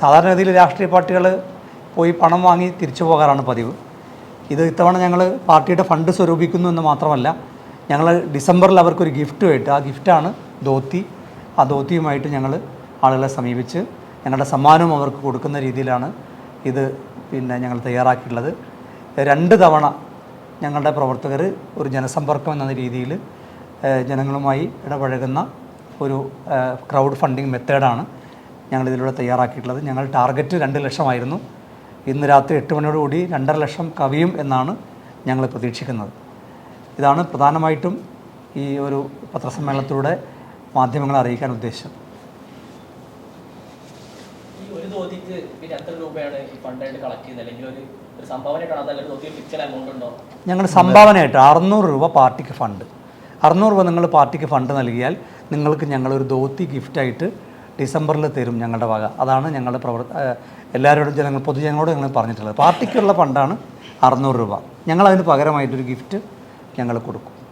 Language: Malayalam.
സാധാരണഗതിയിൽ രാഷ്ട്രീയ പാർട്ടികൾ പോയി പണം വാങ്ങി തിരിച്ചു പോകാറാണ് പതിവ്. ഇത് ഇത്തവണ ഞങ്ങൾ പാർട്ടിയുടെ ഫണ്ട് സ്വരൂപിക്കുന്നു എന്ന് മാത്രമല്ല ഞങ്ങൾ ഡിസംബറിൽ അവർക്കൊരു ഗിഫ്റ്റുമായിട്ട് ആ ഗിഫ്റ്റാണ് ധോത്തി. ആ ധോത്തിയുമായിട്ട് ഞങ്ങൾ ആളുകളെ സമീപിച്ച് ഞങ്ങളുടെ സമ്മാനവും അവർക്ക് കൊടുക്കുന്ന രീതിയിലാണ് ഇത് പിന്നെ ഞങ്ങൾ തയ്യാറാക്കിയിട്ടുള്ളത്. രണ്ട് തവണ ഞങ്ങളുടെ പ്രവർത്തകർ ഒരു ജനസമ്പർക്കം എന്ന രീതിയിൽ ജനങ്ങളുമായി ഇടപഴകുന്ന ഒരു ക്രൗഡ് ഫണ്ടിങ് മെത്തേഡാണ് ഞങ്ങൾ ഇതിലൂടെ തയ്യാറാക്കിയിട്ടുള്ളത്. ഞങ്ങൾ ടാർഗറ്റ് രണ്ട് ലക്ഷമായിരുന്നു. ഇന്ന് രാത്രി എട്ട് മണിയോടുകൂടി രണ്ടര ലക്ഷം കവിയും എന്നാണ് ഞങ്ങൾ പ്രതീക്ഷിക്കുന്നത്. ഇതാണ് പ്രധാനമായിട്ടും ഈ ഒരു പത്രസമ്മേളനത്തിലൂടെ മാധ്യമങ്ങളെ അറിയിക്കാൻ ഉണ്ടോ? ഞങ്ങൾ സംഭാവനയായിട്ട് അറുന്നൂറ് രൂപ പാർട്ടിക്ക് ഫണ്ട് അറുന്നൂറ് രൂപ നിങ്ങൾ പാർട്ടിക്ക് ഫണ്ട് നൽകിയാൽ നിങ്ങൾക്ക് ഞങ്ങളൊരു ധോത്തി ഗിഫ്റ്റായിട്ട് ഡിസംബറിൽ തരും ഞങ്ങളുടെ വക. അതാണ് ഞങ്ങളുടെ പ്രവർ എല്ലാവരോടും ജനങ്ങൾ പൊതുജനങ്ങളോട് ഞങ്ങൾ പറഞ്ഞിട്ടുള്ളത്. പാർട്ടിക്കുള്ള ഫണ്ടാണ് അറുന്നൂറ് രൂപ. ഞങ്ങൾ അതിന് പകരമായിട്ടൊരു ഗിഫ്റ്റ് ഞങ്ങൾ കൊടുക്കും.